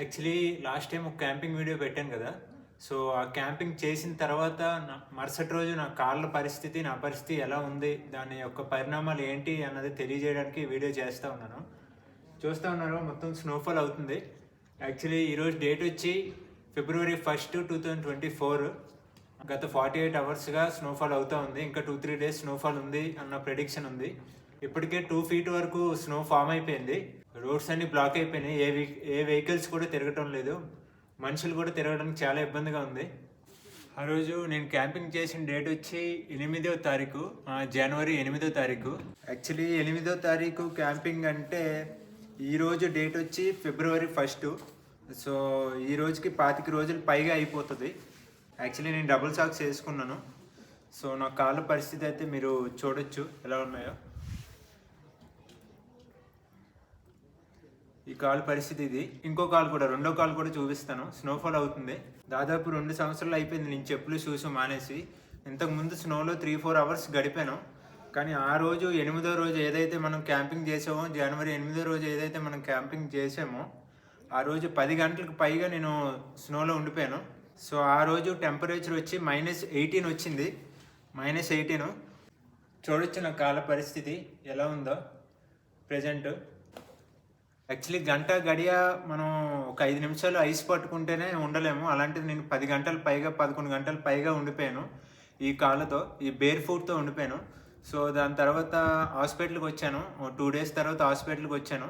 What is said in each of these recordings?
Actually last time ఒక camping video పెట్టాను కదా. సో ఆ క్యాంపింగ్ చేసిన తర్వాత నా- మరుసటి రోజు నా కాళ్ళ పరిస్థితి నా పరిస్థితి ఎలా ఉంది దాని యొక్క పరిణామాలు ఏంటి అన్నది తెలియజేయడానికి వీడియో చేస్తూ ఉన్నాను. చూస్తూ ఉన్నారు? మొత్తం స్నోఫాల్ అవుతుంది. యాక్చువల్లీ ఈరోజు డేట్ వచ్చి February first two thousand twenty four గత ఫార్టీ ఎయిట్ అవర్స్గా స్నోఫాల్ అవుతూ ఉంది. ఇంకా టూ త్రీ డేస్ స్నోఫాల్ ఉంది అన్న ప్రెడిక్షన్ ఉంది. ఇప్పటికే టూ ఫీట్ వరకు స్నో ఫామ్ అయిపోయింది. రోడ్స్ అన్ని బ్లాక్ అయిపోయినాయి. ఏ ఏ వెహికల్స్ కూడా తిరగటం లేదు. మనుషులు కూడా తిరగడానికి చాలా ఇబ్బందిగా ఉంది. ఆ రోజు నేను క్యాంపింగ్ చేసిన డేట్ వచ్చి ఎనిమిదో తారీఖు జనవరి ఎనిమిదో తారీఖు. యాక్చువల్లీ ఎనిమిదో తారీఖు క్యాంపింగ్ అంటే ఈరోజు డేట్ వచ్చి ఫిబ్రవరి ఫస్ట్ సో ఈ రోజుకి పాతిక రోజులు పైగా అయిపోతుంది. యాక్చువల్లీ నేను డబుల్ సాక్స్ వేసుకున్నాను. సో నా కాళ్ళ పరిస్థితి అయితే మీరు చూడొచ్చు. ఎలా ఉన్నాయో. ఈ కాలు పరిస్థితి ఇది. ఇంకో కాలు కూడా రెండో కాలు కూడా చూపిస్తాను. స్నోఫాల్ అవుతుంది. దాదాపు రెండు సంవత్సరాలు అయిపోయింది నేను చెప్పులు షూస్ మానేసి. ఇంతకు ముందు స్నోలో త్రీ ఫోర్ అవర్స్ గడిపాను. కానీ ఆ రోజు ఎనిమిదో రోజు ఏదైతే మనం క్యాంపింగ్ చేసామో జనవరి ఎనిమిదో రోజు ఏదైతే మనం క్యాంపింగ్ చేసామో ఆ రోజు పది గంటలకు పైగా నేను స్నోలో ఉండిపోయాను. సో ఆ రోజు టెంపరేచర్ వచ్చి మైనస్ ఎయిటీన్ వచ్చింది. మైనస్ ఎయిటీన్ చూడొచ్చు నా కాల పరిస్థితి ఎలా ఉందో. ప్రజెంట్ యాక్చువల్లీ గంట గడియ మనం ఒక ఐదు నిమిషాలు ఐస్ పట్టుకుంటేనే ఉండలేము. అలాంటిది నేను పది గంటలు పైగా పదకొండు గంటలు పైగా ఉండిపోయాను ఈ కాళ్ళతో ఈ బేర్ ఫుట్తో ఉండిపోయాను. సో దాని తర్వాత హాస్పిటల్కి వచ్చాను. టూ డేస్ తర్వాత హాస్పిటల్కి వచ్చాను.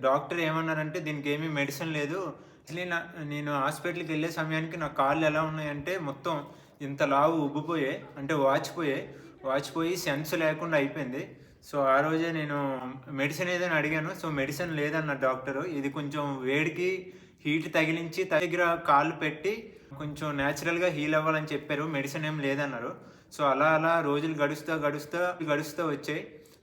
డాక్టర్ ఏమన్నారంటే దీనికి ఏమీ మెడిసిన్ లేదు. యాక్చువల్లీ నా నేను హాస్పిటల్కి వెళ్ళే సమయానికి నా కాళ్ళు ఎలా ఉన్నాయంటే మొత్తం ఇంత లావు ఉబ్బిపోయాయి. అంటే వాచిపోయాయి. వాచిపోయి సెన్స్ లేకుండా అయిపోయింది. సో ఆ రోజే నేను మెడిసిన్ ఏదైనా అడిగాను. సో మెడిసిన్ లేదన్న డాక్టర్. ఇది కొంచెం వేడికి హీట్ తగిలించి దగ్గర కాళ్ళు పెట్టి కొంచెం న్యాచురల్గా హీల్ అవ్వాలని చెప్పారు. మెడిసిన్ ఏం లేదన్నారు. సో అలా అలా రోజులు గడుస్తూ గడుస్తూ గడుస్తూ వచ్చాయి.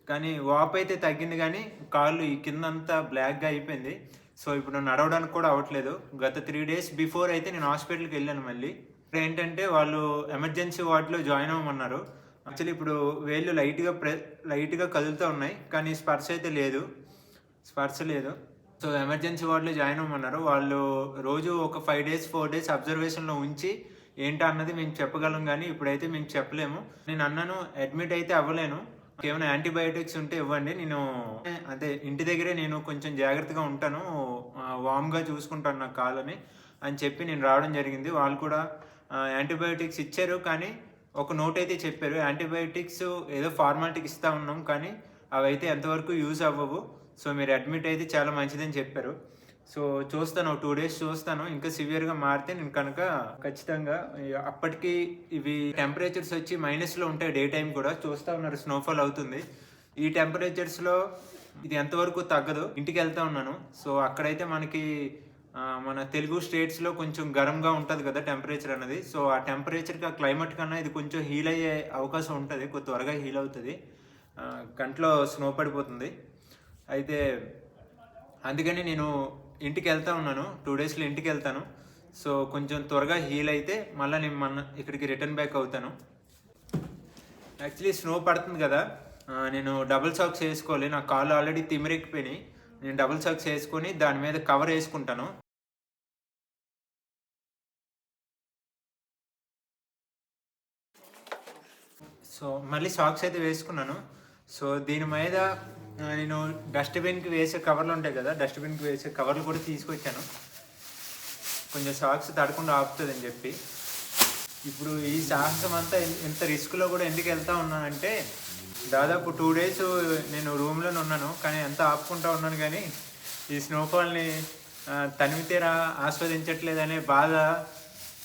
కానీ వాపు అయితే తగ్గింది కానీ కాళ్ళు ఈ కిందంతా బ్లాక్గా అయిపోయింది. సో ఇప్పుడు నడవడానికి కూడా అవ్వట్లేదు. గత త్రీ డేస్ బిఫోర్ అయితే నేను హాస్పిటల్కి వెళ్ళాను మళ్ళీ. ఇప్పుడు ఏంటంటే వాళ్ళు ఎమర్జెన్సీ వార్డులో జాయిన్ అవ్వమన్నారు. యాక్చువల్లీ ఇప్పుడు వేళ్ళు లైట్గా ప్రె లైట్గా కదులుతూ ఉన్నాయి కానీ స్పర్శ అయితే లేదు. స్పర్శ లేదు. సో ఎమర్జెన్సీ వార్డులో జాయిన్ అవ్వమన్నారు. వాళ్ళు రోజు ఒక ఫైవ్ డేస్ ఫోర్ డేస్ అబ్జర్వేషన్లో ఉంచి ఏంటా అన్నది మేము చెప్పగలం కానీ ఇప్పుడైతే మేము చెప్పలేము. నేను అన్నాను అడ్మిట్ అయితే అవ్వలేను. ఏమైనా యాంటీబయాటిక్స్ ఉంటే ఇవ్వండి. నేను అదే ఇంటి దగ్గరే నేను కొంచెం జాగ్రత్తగా ఉంటాను. వామ్గా చూసుకుంటాను నా కాలని అని చెప్పి నేను రావడం జరిగింది. వాళ్ళు కూడా యాంటీబయాటిక్స్ ఇచ్చారు కానీ ఒక నోట్ అయితే చెప్పారు. యాంటీబయాటిక్స్ ఏదో ఫార్మాలిటీకి ఇస్తూ ఉన్నాం కానీ అవి అయితే ఎంతవరకు యూజ్ అవ్వవు. సో మీరు అడ్మిట్ అయితే చాలా మంచిదని చెప్పారు. సో చూస్తాను. టూ డేస్ చూస్తాను. ఇంకా సివియర్గా మారితే నేను కనుక ఖచ్చితంగా అప్పటికి ఇవి టెంపరేచర్స్ వచ్చి మైనస్లో ఉంటాయి డే టైం కూడా. చూస్తూ ఉన్నారు. స్నోఫాల్ అవుతుంది. ఈ టెంపరేచర్స్లో ఇది ఎంతవరకు తగ్గదు. ఇంటికి వెళ్తా ఉన్నాను. సో అక్కడైతే మనకి మన తెలుగు స్టేట్స్లో కొంచెం గరంగా ఉంటుంది కదా టెంపరేచర్ అనేది. సో ఆ టెంపరేచర్కి ఆ క్లైమేట్ కన్నా ఇది కొంచెం హీల్ అయ్యే అవకాశం ఉంటుంది. కొంచెం త్వరగా హీల్ అవుతుంది. కంట్లో స్నో పడిపోతుంది. అయితే అందుకని నేను ఇంటికి వెళ్తా ఉన్నాను. టూ డేస్లో ఇంటికి వెళ్తాను. సో కొంచెం త్వరగా హీల్ అయితే మళ్ళీ నేను మన ఇక్కడికి రిటర్న్ బ్యాక్ అవుతాను. యాక్చువల్లీ స్నో పడుతుంది కదా. నేను డబుల్ సాక్స్ వేసుకోవాలి. నా కాళ్ళు ఆల్రెడీ తిమిరెక్కిపోయినాయి. నేను డబుల్ సాక్స్ వేసుకొని దాని మీద కవర్ వేసుకుంటాను. సో మళ్ళీ సాక్స్ అయితే వేసుకున్నాను. సో దీని మీద నేను డస్ట్బిన్కి వేసే కవర్లు ఉంటాయి కదా డస్ట్బిన్కి వేసే కవర్లు కూడా తీసుకొచ్చాను. కొంచెం సాక్స్ తడకుండా ఆపుతుందని చెప్పి. ఇప్పుడు ఈ సాహసం అంతా ఇంత రిస్క్లో కూడా ఎందుకు వెళ్తా ఉన్నానంటే దాదాపు టూ డేస్ నేను రూమ్లోనే ఉన్నాను కానీ ఎంత ఆపుకుంటా ఉన్నాను కానీ ఈ స్నోఫాల్ని తనివితేరా ఆస్వాదించట్లేదనే బాధ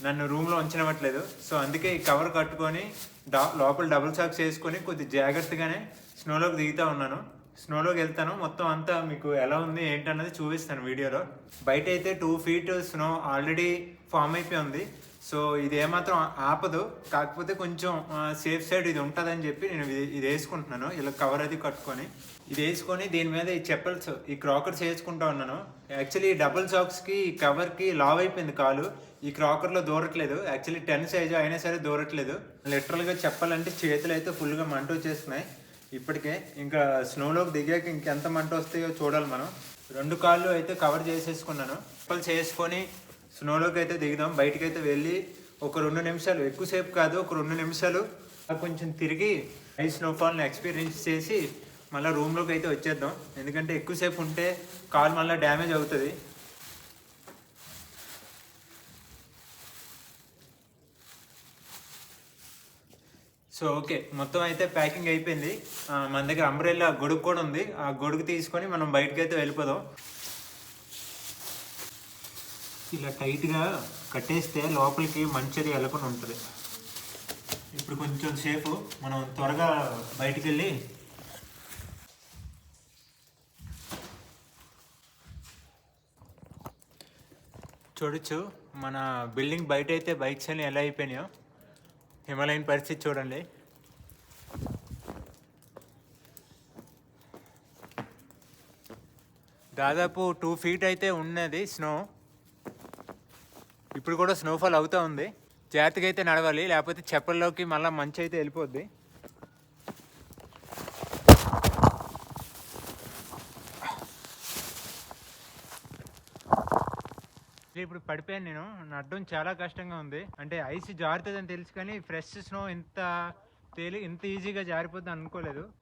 నన్ను రూమ్లో ఉంచనివ్వట్లేదు. సో అందుకే ఈ కవర్ కట్టుకొని డా లోపల డబుల్ సాక్స్ వేసుకొని కొద్ది జాగ్రత్తగానే స్నోలోకి దిగుతూ ఉన్నాను. స్నోలోకి వెళ్తాను. మొత్తం అంతా మీకు ఎలా ఉంది ఏంటన్నది చూపిస్తాను వీడియోలో. బయట అయితే two feet snow already form అయిపోయి ఉంది. సో ఇది ఏమాత్రం ఆపదు. కాకపోతే కొంచెం సేఫ్ సైడ్ ఇది ఉంటుందని చెప్పి నేను ఇది ఇది వేసుకుంటున్నాను. ఇలా కవర్ అది కట్టుకొని. ఇది వేసుకొని దీని మీద ఈ చెప్పల్స్ ఈ క్రాకర్స్ వేసుకుంటా ఉన్నాను. యాక్చువల్లీ ఈ డబుల్ సాక్స్కి ఈ కవర్కి లావ్ అయిపోయింది కాలు. ఈ క్రాకర్లో దూరట్లేదు. యాక్చువల్లీ టెన్ సైజ్ అయినా సరే దూరట్లేదు. లిటరల్గా చెప్పాలంటే చేతులు అయితే ఫుల్గా మంట వచ్చేస్తున్నాయి. ఇప్పటికే ఇంకా స్నోలోకి దిగాక ఇంకెంత మంట వస్తాయో చూడాలి మనం. రెండు కాళ్ళు అయితే కవర్ చేసేసుకున్నాను. చెప్పల్స్ చేసుకొని స్నోలోకి అయితే దిగుదాం. బయటకైతే అయితే వెళ్ళి ఒక రెండు నిమిషాలు ఎక్కువసేపు కాదు ఒక రెండు నిమిషాలు కొంచెం తిరిగి ఐ స్నోఫాల్ని ఎక్స్పీరియన్స్ చేసి మళ్ళీ రూమ్లోకి అయితే వచ్చేద్దాం. ఎందుకంటే ఎక్కువసేపు ఉంటే కాల్ మళ్ళీ డ్యామేజ్ అవుతుంది. So okay. మొత్తం అయితే ప్యాకింగ్ అయిపోయింది. మన దగ్గర అంబ్రెల్లా గొడుగు కూడా ఉంది. ఆ గొడుగు తీసుకొని మనం బయటకు అయితే వెళ్ళిపోదాం. ఇలా టైట్గా కట్టేస్తే లోపలికి మంచిది వెళ్ళకుండా ఉంటుంది. ఇప్పుడు కొంచెం సేపు మనం త్వరగా బయటికి వెళ్ళి చూడొచ్చు. మన బిల్డింగ్ బయట అయితే బైక్స్ అని ఎలా అయిపోయినాయో. హిమాలయన్ పరిస్థితి చూడండి. దాదాపు టూ ఫీట్ అయితే ఉన్నది స్నో. ఇప్పుడు కూడా స్నోఫాల్ అవుతూ ఉంది. జాగ్రత్తగా అయితే నడవాలి. లేకపోతే చెప్పల్లోకి మళ్ళీ మంచి అయితే వెళ్ళిపోద్ది ఇప్పుడు పడిపోయాను నేను. నడడం చాలా కష్టంగా ఉంది. అంటే ఐస్ జారుతుందని తెలుసు కానీ ఫ్రెష్ స్నో ఇంత తేలి ఇంత ఈజీగా జారిపోద్ది అనుకోలేదు.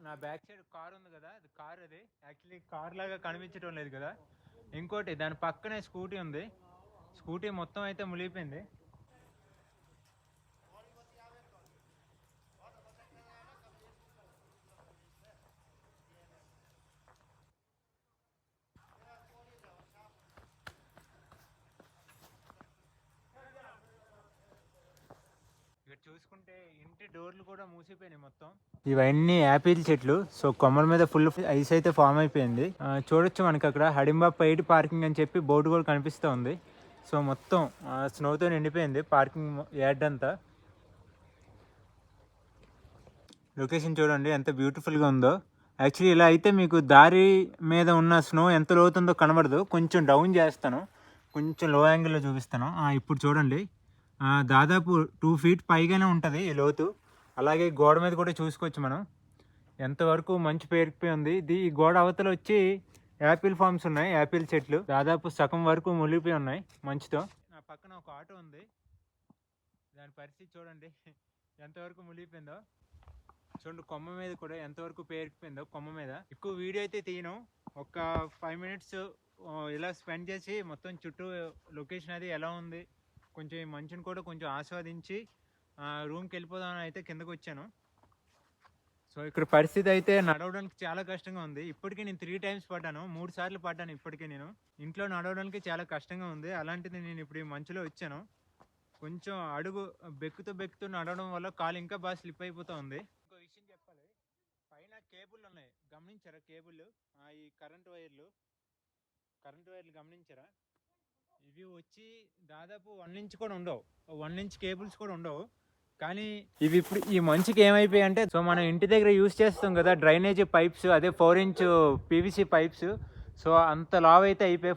నా బ్యాక్ సైడ్ కార్ ఉంది కదా అది కార్ అది. యాక్చువల్లీ కార్ లాగా కనిపించడం లేదు కదా. ఇంకోటి దాని పక్కనే స్కూటీ ఉంది. స్కూటీ మొత్తం అయితే మునిగిపోయింది. ఇక్కడ ఇంటి డోర్లు కూడా మూసిపోయినాయి మొత్తం. ఇవన్నీ యాపిల్ చెట్లు. సో కొమ్మల మీద ఫుల్ ఐస్ అయితే ఫామ్ అయిపోయింది. చూడొచ్చు మనకి అక్కడ హడింబా పైడ్ పార్కింగ్ అని చెప్పి బోర్డు కూడా కనిపిస్తూ ఉంది. సో మొత్తం స్నోతో నిండిపోయింది పార్కింగ్ యాడ్ అంతా. లొకేషన్ చూడండి ఎంత బ్యూటిఫుల్గా ఉందో. యాక్చువల్లీ ఇలా అయితే మీకు దారి మీద ఉన్న స్నో ఎంత లోతుందో కనబడదు. కొంచెం డౌన్ చేస్తాను. కొంచెం లో యాంగిల్లో చూపిస్తాను ఇప్పుడు చూడండి. దాదాపు టూ ఫీట్ పైగానే ఉంటుంది ఈ లోతు. అలాగే గోడ మీద కూడా చూసుకోవచ్చు మనం. ఎంతవరకు మంచు పేరుకుపోయి ఉంది. ఇది ఈ గోడ అవతల వచ్చి యాపిల్ ఫార్మ్స్ ఉన్నాయి యాపిల్ చెట్లు. దాదాపు సగం వరకు మునిగిపోయి ఉన్నాయి మంచుతో. నా పక్కన ఒక ఆటో ఉంది. దాని పరిస్థితి చూడండి. ఎంతవరకు మునిగిపోయిందో. చూడండి కొమ్మ మీద కూడా ఎంతవరకు పేరుకుపోయిందో కొమ్మ మీద. ఎక్కువ వీడియో అయితే తీయను. ఒక ఫైవ్ మినిట్స్ ఇలా స్పెండ్ చేసి మొత్తం చుట్టూ లొకేషన్ అది ఎలా ఉంది. కొంచెం ఈ మంచుని కూడా కొంచెం ఆస్వాదించి రూమ్కి వెళ్ళిపోదామని అయితే కిందకు వచ్చాను సో ఇక్కడ పరిస్థితి అయితే నడవడానికి చాలా కష్టంగా ఉంది. ఇప్పటికీ నేను త్రీ టైమ్స్ పడ్డాను. మూడు సార్లు పడ్డాను ఇప్పటికీ నేను. ఇంట్లో నడవడానికి చాలా కష్టంగా ఉంది. అలాంటిది నేను ఇప్పుడు ఈ మంచులో వచ్చాను. కొంచెం అడుగు బెక్కుతూ బెక్కుతూ నడవడం వల్ల కాలు ఇంకా బాగా స్లిప్ అయిపోతూ ఉంది. ఇంకో విషయం చెప్పాలి. పైన కేబుల్ ఉన్నాయి. గమనించారా కేబుల్? ఈ కరెంట్ వైర్లు. కరెంట్ వైర్లు గమనించారా? ఇవి వచ్చి దాదాపు వన్ ఇంచ్ కూడా ఉండవు. వన్ ఇంచ్ కేబుల్స్ కూడా ఉండవు. కానీ ఇవి ఇప్పుడు ఈ మంచుకి ఏమైపోయాయి అంటే సో మనం ఇంటి దగ్గర యూస్ చేస్తాం కదా డ్రైనేజ్ పైప్స్ అదే four inch PVC pipes. So అంత లావ్ అయితే అయిపోయి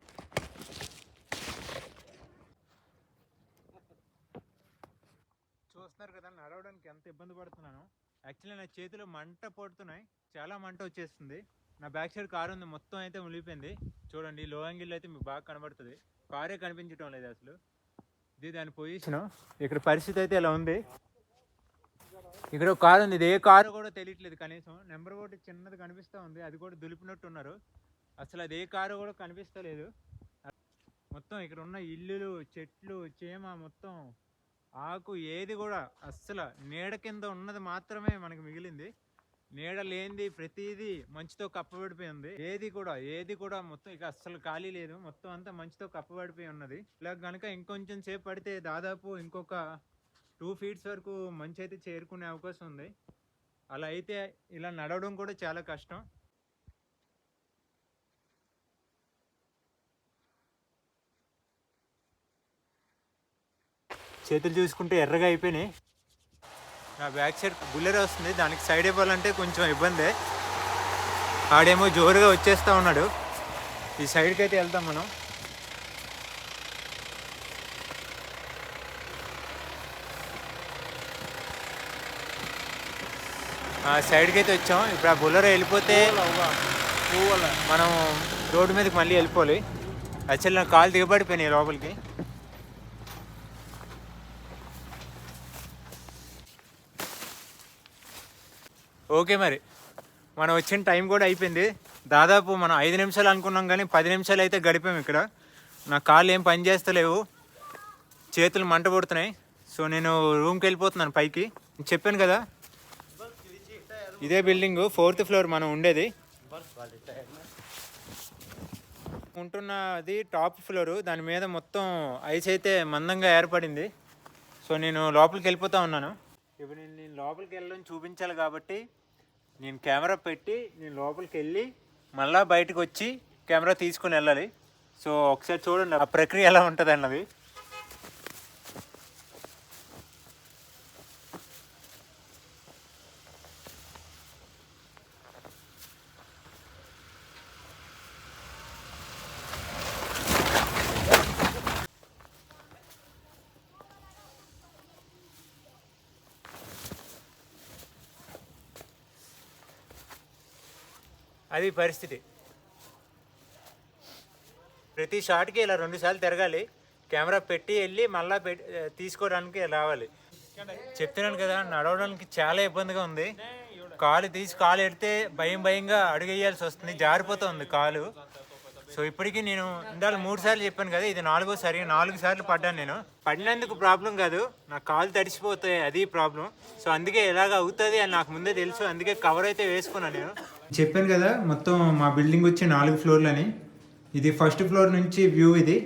చూస్తున్నారు కదా నడవడానికి ఎంత ఇబ్బంది పడుతున్నాను. యాక్చువల్లీ నా చేతిలో మంట పడుతున్నాయి. చాలా మంట వచ్చేస్తుంది. నా బ్యాక్ సైడ్ కారు ఉంది మొత్తం అయితే మునిగిపోయింది. చూడండి లో యాంగిల్ అయితే మీకు బాగా కనబడుతుంది. కారే కనిపించడం లేదు అసలు. ఇది దాని పొజిషన్ ఇక్కడ పరిస్థితి అయితే ఇలా ఉంది? ఇక్కడ ఒక కారు ఉంది. ఇది ఏ కారు కూడా తెలియట్లేదు కనీసం. నెంబర్ ఒకటి చిన్నది కనిపిస్తూ ఉంది. అది కూడా దులిపినట్టు ఉన్నారు. అసలు అది ఏ కారు కూడా కనిపిస్తలేదు. మొత్తం ఇక్కడ ఉన్న ఇల్లులు చెట్లు చేమ మొత్తం ఆకు ఏది కూడా అస్సలు నీడ కింద ఉన్నది మాత్రమే మనకి మిగిలింది. నీడ లేనిది ప్రతిదీ మంచుతో కప్పబడిపోయి ఉంది ఏది కూడా ఏది కూడా మొత్తం ఇక అస్సలు ఖాళీ లేదు. మొత్తం అంతా మంచుతో కప్పబడిపోయి ఉన్నది. ఇలా కనుక ఇంకొంచెం సేపు పడితే దాదాపు ఇంకొక టూ ఫీట్స్ వరకు మంచి అయితే చేరుకునే అవకాశం ఉంది. అలా అయితే ఇలా నడవడం కూడా చాలా కష్టం. చేతులు చూసుకుంటే ఎర్రగా అయిపోయినాయి. నా బ్యాక్ సైడ్ బుల్లెర్ వస్తుంది. దానికి సైడ్ ఇవ్వాలంటే కొంచెం ఇబ్బందే. ఆడేమో జోరుగా వచ్చేస్తా ఉన్నాడు. ఈ సైడ్కి అయితే వెళ్తాం మనం. సైడ్కి అయితే వచ్చాం. ఇప్పుడు ఆ బుల్లర్ వెళ్ళిపోతే మనం రోడ్డు మీదకి మళ్ళీ వెళ్ళిపోవాలి. యాక్చువల్లీ నా కాలు దిగబడిపోయినాయి లోపలికి. ఓకే మరి. మనం వచ్చిన టైం కూడా అయిపోయింది. దాదాపు మనం ఐదు నిమిషాలు అనుకున్నాం కానీ పది నిమిషాలు అయితే గడిపాం ఇక్కడ. నా కాళ్ళు ఏం పని చేస్తలేవు. చేతులు మంట పుడుతున్నాయి సో నేను రూమ్కి వెళ్ళిపోతున్నాను పైకి. చెప్పాను కదా ఇదే బిల్డింగ్ ఫోర్త్ ఫ్లోర్ మనం ఉండేది. ఉంటున్నది టాప్ ఫ్లోర్. దాని మీద మొత్తం ఐస్ అయితే మందంగా ఏర్పడింది. సో నేను లోపలికి వెళ్ళిపోతా ఉన్నాను. ఇప్పుడు నేను నేను లోపలికి వెళ్ళడం చూపించాలి కాబట్టి నేను కెమెరా పెట్టి నేను లోపలికి వెళ్ళి మళ్ళీ బయటకు వచ్చి కెమెరా తీసుకుని వెళ్ళాలి. సో ఒకసారి చూడండి ఆ ప్రక్రియ ఎలా ఉంటుంది అన్నది అది పరిస్థితి. ప్రతి షాట్కి ఇలా రెండు సార్లు తిరగాలి. కెమెరా పెట్టి వెళ్ళి మళ్ళీ పెట్టి తీసుకోవడానికి రావాలి. చెప్తున్నాను కదా నడవడానికి చాలా ఇబ్బందిగా ఉంది. కాలు తీసి కాలు ఎడితే భయం భయంగా అడుగేయాల్సి వస్తుంది. జారిపోతుంది కాలు. సో ఇప్పటికీ నేను ఇందాక మూడు సార్లు చెప్పాను కదా ఇది నాలుగోసారి నాలుగు సార్లు పడ్డాను నేను. పడినందుకు ప్రాబ్లం కాదు. నా కాలు తడిసిపోతాయి అది ప్రాబ్లం. సో అందుకే ఎలాగ అవుతుంది అని నాకు ముందే తెలుసు. అందుకే కవర్ అయితే వేసుకున్నాను నేను. చెప్పాను కదా మొత్తం మా బిల్డింగ్ వచ్చి నాలుగు ఫ్లోర్లని. ఇది ఫస్ట్ ఫ్లోర్ నుంచి వ్యూ ఇది.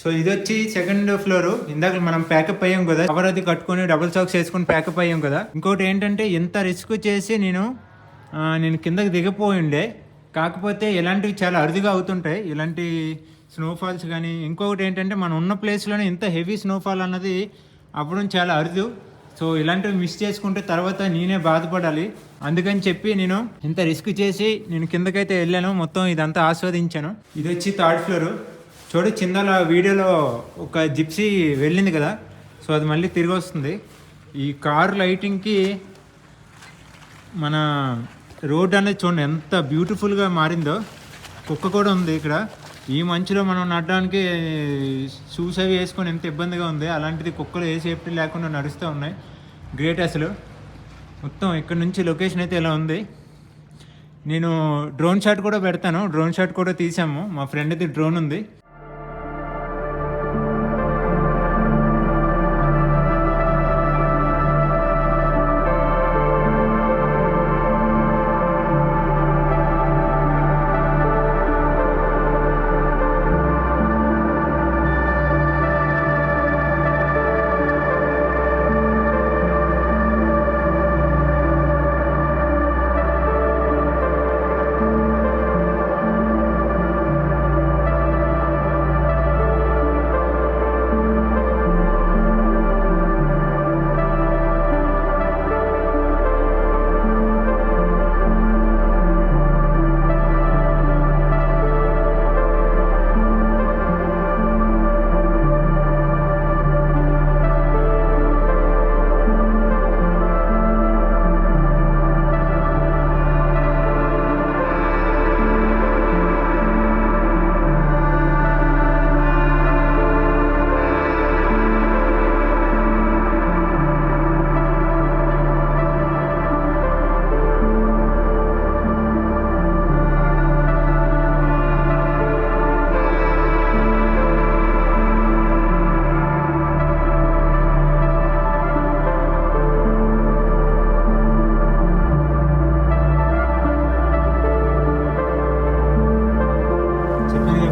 సో ఇది వచ్చి సెకండ్ ఫ్లోర్. ఇందాక మనం ప్యాకప్ అయ్యాం కదా కవర్ అది కట్టుకొని డబుల్ సాక్స్ వేసుకొని ప్యాకప్ అయ్యాం కదా. ఇంకోటి ఏంటంటే ఎంత రిస్క్ చేసి నేను నేను కిందకి దిగిపోయి ఉండే. కాకపోతే ఇలాంటివి చాలా అరుదుగా అవుతుంటాయి. ఇలాంటి స్నోఫాల్స్ కానీ ఇంకొకటి ఏంటంటే మనం ఉన్న ప్లేస్లోనే ఇంత హెవీ స్నోఫాల్ అన్నది అవ్వడం చాలా అరుదు. సో ఇలాంటివి మిస్ చేసుకుంటే తర్వాత నేనే బాధపడాలి. అందుకని చెప్పి నేను ఇంత రిస్క్ చేసి నేను కిందకైతే వెళ్ళాను. మొత్తం ఇదంతా ఆస్వాదించాను. ఇది వచ్చి థర్డ్ ఫ్లోర్ చూడు చిందల వీడియోలో ఒక జిప్సీ వెళ్ళింది కదా. సో అది మళ్ళీ తిరిగి వస్తుంది. ఈ కార్ లైటింగ్కి మన రోడ్ అనేది చూడండి ఎంత బ్యూటిఫుల్గా మారిందో. కుక్క కూడా ఉంది ఇక్కడ. ఈ మంచులో మనం నడడానికి షూస్ అవి వేసుకొని ఎంత ఇబ్బందిగా ఉంది అలాంటిది కుక్కలు ఏ సేఫ్టీ లేకుండా నడుస్తూ ఉన్నాయి. గ్రేట్ అసలు. మొత్తం ఇక్కడ నుంచి లొకేషన్ అయితే ఇలా ఉంది. నేను డ్రోన్ షాట్ కూడా పెడతాను. డ్రోన్ షాట్ కూడా తీసాము. మా ఫ్రెండ్ది డ్రోన్ ఉంది.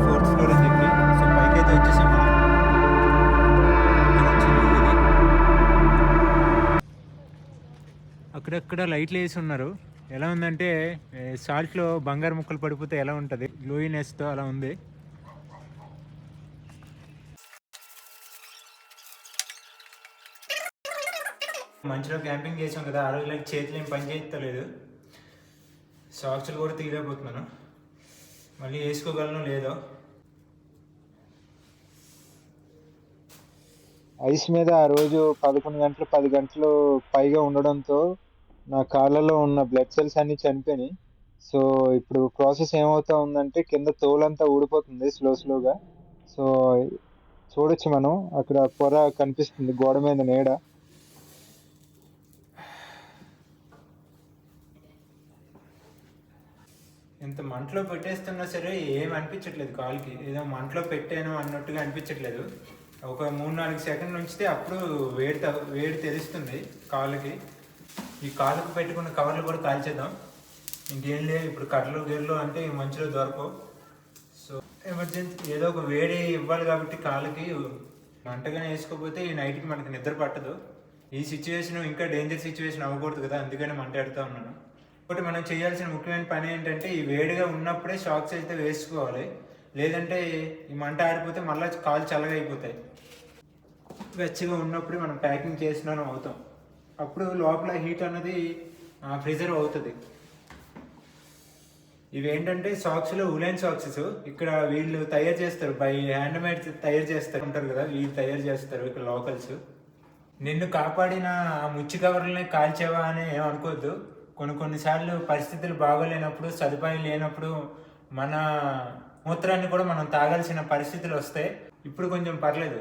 ఫోర్త్ ఫ్లోర్ అని చెప్పి సో పైకి అయితే వచ్చేసాం మనం అక్కడక్కడ లైట్లు వేసి ఉన్నారు. ఎలా ఉందంటే సాల్ట్లో బంగారు ముక్కలు పడిపోతే ఎలా ఉంటుంది? గ్లోయినెస్తో అలా ఉంది. మంచిలో క్యాంపింగ్ చేసాం కదా. ఆ రోజు చేతులు ఏం పని చేయలేదు సాక్స్లు కూడా తీయలేకపోతున్నాను. మళ్ళీ వేసుకోగలను లేదో. ఐస్ మీద ఆ రోజు పదకొండు గంటలు పది గంటలు పైగా ఉండడంతో నా కాళ్ళలో ఉన్న బ్లడ్ సెల్స్ అన్ని చనిపోయినాయి. సో ఇప్పుడు ప్రాసెస్ ఏమవుతా ఉందంటే కింద తోలంతా ఊడిపోతుంది స్లో స్లోగా. సో చూడొచ్చు మనం. అక్కడ పొర కనిపిస్తుంది గోడ మీద నీడ. ఇంత మంటలో పెట్టేస్తున్నా సరే ఏం అనిపించట్లేదు కాలుకి. ఏదో మంటలో పెట్టాను అన్నట్టుగా అనిపించట్లేదు. ఒక మూడు నాలుగు సెకండ్ ఉంచితే అప్పుడు వేడి వేడి తెలుస్తుంది కాలుకి. ఈ కాళ్ళకు పెట్టుకున్న కవర్లు కూడా కాల్చేద్దాం. ఇంకేం లేదు ఇప్పుడు కర్రలు గేర్లు అంటే మంచిలో మంచులో దొరకవు. సో ఎమర్జెన్సీ ఏదో ఒక వేడి ఇవ్వాలి కాబట్టి కాళ్ళకి మంటగానే వేసుకోకపోతే ఈ నైట్కి మనకి నిద్ర పట్టదు. ఈ సిచ్యువేషన్ ఇంకా డేంజర్ సిచ్యువేషన్ అవ్వకూడదు కదా. అందుకని మంట ఎడతా ఉన్నాను. ఒకటి మనం చేయాల్సిన ముఖ్యమైన పని ఏంటంటే ఈ వేడిగా ఉన్నప్పుడే షాక్స్ అయితే వేసుకోవాలి. లేదంటే ఈ మంట ఆడిపోతే మళ్ళీ కాలు చల్లగా అయిపోతాయి వెచ్చగా ఉన్నప్పుడు మనం ప్యాకింగ్ చేసినాను అవుతాం. అప్పుడు లోపల హీట్ అన్నది ప్రిజర్వ్ అవుతుంది. ఇవి ఏంటంటే సాక్స్ ఉలెన్ సాక్సెస్. ఇక్కడ వీళ్ళు తయారు చేస్తారు. బై హ్యాండ్ మేడ్ తయారు చేస్తారు. ఉంటారు కదా వీళ్ళు తయారు చేస్తారు ఇక్కడ లోకల్స్. నిన్ను కాపాడిన ముచ్చి కవర్లని కాల్చేవా అని ఏమనుకోవద్దు అనుకోవద్దు కొన్ని కొన్నిసార్లు పరిస్థితులు బాగోలేనప్పుడు సదుపాయం లేనప్పుడు మన మూత్రాన్ని కూడా మనం తాగాల్సిన పరిస్థితులు వస్తాయి ఇప్పుడు కొంచెం పర్లేదు.